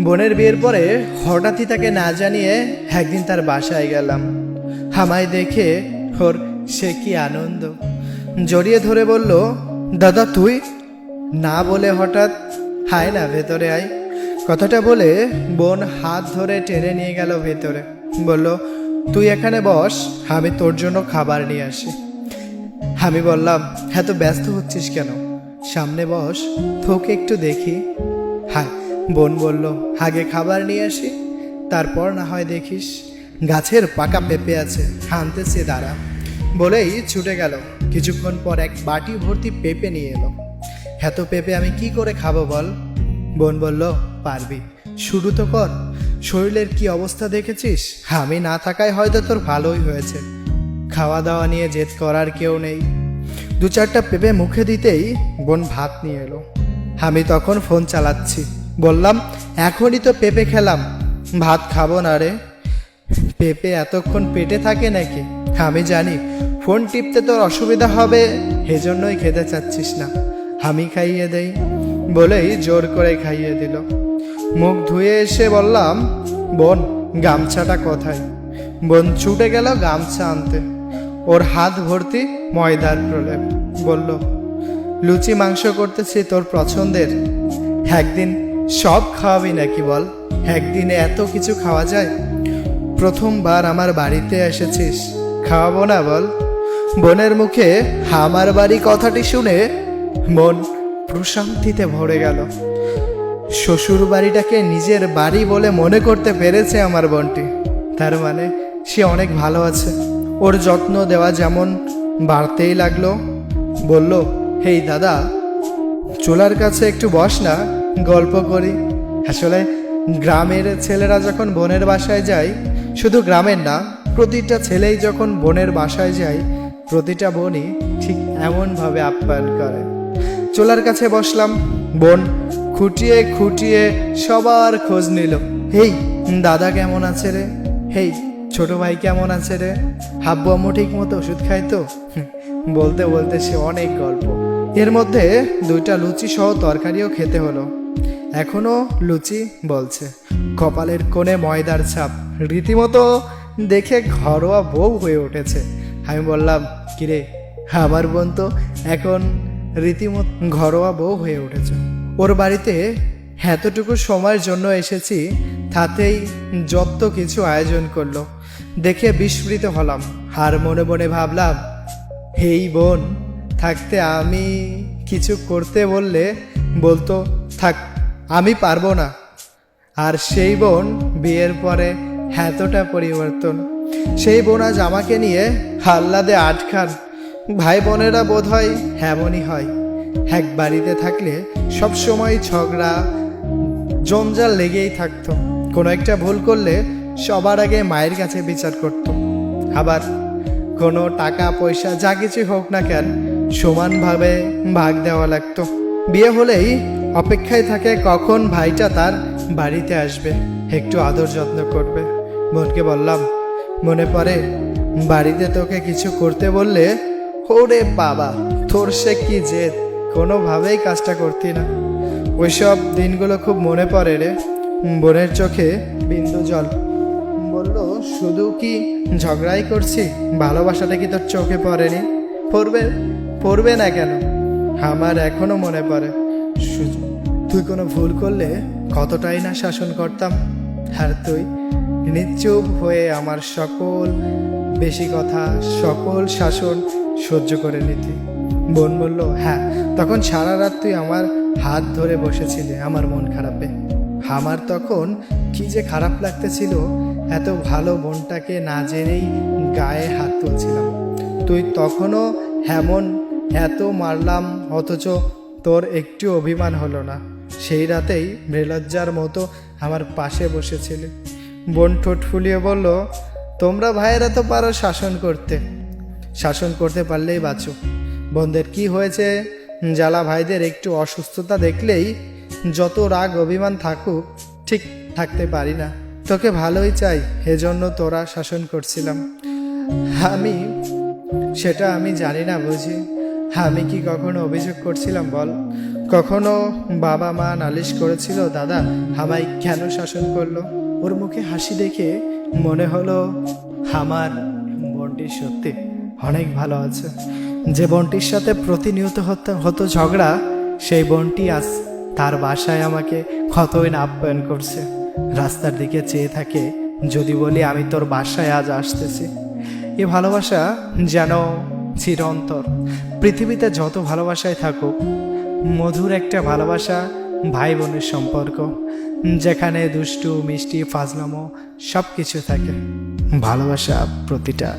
বোনের বিয়ের পরে হঠাৎই তাকে না জানিয়ে একদিন তার বাসায় গেলাম। হামায় দেখে ওর সে কি আনন্দ। জড়িয়ে ধরে বলল, দাদা, তুই? না বলে হঠাৎ হায় না ভেতরে আয়। কথাটা বলে বোন হাত ধরে টেনে নিয়ে গেল ভেতরে। বলল, তুই এখানে বস, আমি তোর জন্য খাবার নিয়ে আসি। আমি বললাম, এত ব্যস্ত হচ্ছিস কেন? সামনে বস, তোকে একটু দেখি। বোন বলল, আগে খাবার নিয়ে আসি, তারপর না হয় দেখিস, গাছের পাকা পেঁপে আছে, আনতেছে দাঁড়া। বলেই ছুটে গেল। কিছুক্ষণ পর এক বাটি ভর্তি পেঁপে নিয়ে এলো। এত পেঁপে আমি কি করে খাব বল? বোন বলল, পারবি। শুরু তো কর, শরীরের কি অবস্থা দেখেছিস? আমি না থাকায় হয়তো তোর ভালোই হয়েছে। খাওয়া দাওয়া নিয়ে জেদ করার কেউ নেই। দু চারটা পেঁপে মুখে দিতেই বোন ভাত নিয়ে এলো। আমি তখন ফোন চালাচ্ছি। বললাম, এখনই তো পেঁপে খেলাম। ভাত খাব না রে। পেঁপে এতক্ষণ পেটে থাকে নাকি? আমি জানি, ফোন টিপতে তোর অসুবিধা হবে এজন্যই খেতে চাচ্ছিস না। আমি খাইয়ে দেই। বলেই জোর করে খাইয়ে দিল। মুখ ধুয়ে এসে বললাম, বোন, গামছাটা কোথায়? বোন ছুটে গেল গামছা আনতে। ওর হাত ভর্তি ময়দার প্রলেপ। বলল, লুচি মাংস করতেছি তোর পছন্দের। একদিন সব খাওয়াবি নাকি বল? একদিনে এত কিছু খাওয়া যায়? প্রথমবার আমার বাড়িতে এসেছিস, খাওয়াবো না বল? বোনের মুখে আমার বাড়ি কথাটি শুনে মন প্রশান্তিতে ভরে গেল। শ্বশুর বাড়িটাকে নিজের বাড়ি বলে মনে করতে পেরেছে আমার বোনটি। তার মানে সে অনেক ভালো আছে। ওর যত্ন দেওয়া যেমন বাড়তেই লাগল। বলল, হেই দাদা, চুলার কাছে একটু বস না। গল্প করি। আসলে গ্রামের ছেলেরা যখন বোনের বাসায় যায়, শুধু গ্রামের না, প্রতিটা ছেলেই যখন বোনের বাসায় যায়, প্রতিটা বোনই ঠিক এমনভাবে আপ্যায়ন করে। চোলার কাছে বসলাম, বোন খুঁটিয়ে খুঁটিয়ে সবার খোঁজ নিল। হেই, দাদা কেমন আছে রে? হেই, ছোট ভাই কেমন আছে রে? হাব্বু আম্মু ঠিক মতো ওষুধ খায় তো? বলতে বলতে সে অনেক গল্প। এর মধ্যে দুইটা লুচি সহ তরকারিও খেতে হলো। এখনও লুচি বলছে। কপালের কোণে ময়দার ছাপ। রীতিমতো দেখে ঘরোয়া বউ হয়ে উঠেছে। আমি বললাম, কিরে, আমার বোন তো এখন রীতিমতো ঘরোয়া বউ হয়ে উঠেছে। ওর বাড়িতে এতটুকু সময়ের জন্য এসেছি, তাতেই যত কিছু আয়োজন করল। দেখে বিস্মৃত হলাম আর মনে মনে ভাবলাম, হেই বোন, থাকতে আমি কিছু করতে বললে বলতো, থাক। আমি পারব না। আর সেই বোন বিয়ের পরে এতটা পরিবর্তন। সেই বোন আজ আমাকে নিয়ে হাল্লাদে আটখান। ভাই বোনেরা বোধ হয় এমনই হয়। এক বাড়িতে থাকলে সব সময় ঝগড়া, জঞ্জাল লেগেই থাকতো। কোনো একটা ভুল করলে সবার আগে মায়ের কাছে বিচার করত। আবার কোনো টাকা, পয়সা, যা কিছু হোক না কেন সমানভাবে ভাগ দেওয়া লাগতো। বিয়ে হলেই অপেক্ষায় থাকে কখন ভাইটা তার বাড়িতে আসবে। একটু আদর যত্ন করবে। বোনকে বললাম, মনে পড়ে, বাড়িতে তোকে কিছু করতে বললে, ওরে বাবা, তোর সে কি জেদ? কোনোভাবেই কাজটা করতি না। ওইসব দিনগুলো খুব মনে পড়ে রে। বোনের চোখে বিন্দু জল। বলল, শুধু কি ঝগড়াই করছি? ভালোবাসাটা কি তোর চোখে পড়েনি? পড়বে পড়বে না কেন? আমার এখনও মনে পড়ে। সু- তুই কোনো ভুল করলে কতটাই না শাসন করতাম? আর তুই নিশ্চুপ হয়ে আমার সকল বেশি কথা, সকল শাসন সহ্য করে নিতি। বোন বলল হ্যাঁ। তখন সারা রাত তুই আমার হাত ধরে বসেছিলে আমার মন খারাপে। আমার তখন কি যে খারাপ লাগতেছিল, এত ভালো বোনটাকে না জেনেই গায়ে হাত তুলছিলাম। তুই তখনও এমন এত মারলাম, অথচ তোর একটু অভিমান হলো না। সেই রাতেই মৃলজ্জার মতো আমার পাশে বসেছিলে। বোন ঠোঁট ফুলিয়ে বলল, তোমরা ভাইয়েরা তো পারো শাসন করতে। শাসন করতে পারলেই বাঁচো। বোনদের কি হয়েছে? জ্বালা ভাইদের একটু অসুস্থতা দেখলেই যত রাগ অভিমান থাকুক, ঠিক থাকতে পারি না। তোকে ভালোই চাই, এজন্য তোরা শাসন করছিলাম। আমি, সেটা আমি জানি না বুঝি। আমি কি কখনো অভিযোগ করছিলাম বল? কখনো বাবা মা নালিশ করেছিল, দাদা, আমায় কেন শাসন করল? ওর মুখে হাসি দেখে মনে হলো, আমার বোনটি সত্যি অনেক ভালো আছে। যে বোনটির সাথে প্রতিনিয়ত হতো ঝগড়া, সেই বোনটি আজ তার বাসায় আমাকে কতই না আপ্যায়ন করছে। রাস্তার দিকে চেয়ে থাকে, যদি বলি আমি তোর বাসায় আজ আসতেছি। এ ভালোবাসা যেন চিরন্তর। পৃথিবীতে যত ভালোবাসায় থাকুক, মধুর একটা ভালোবাসা ভাই বোনের সম্পর্ক, যেখানে দুষ্টু, মিষ্টি, ফাজলামো সব কিছু থাকে। ভালোবাসা প্রতিটা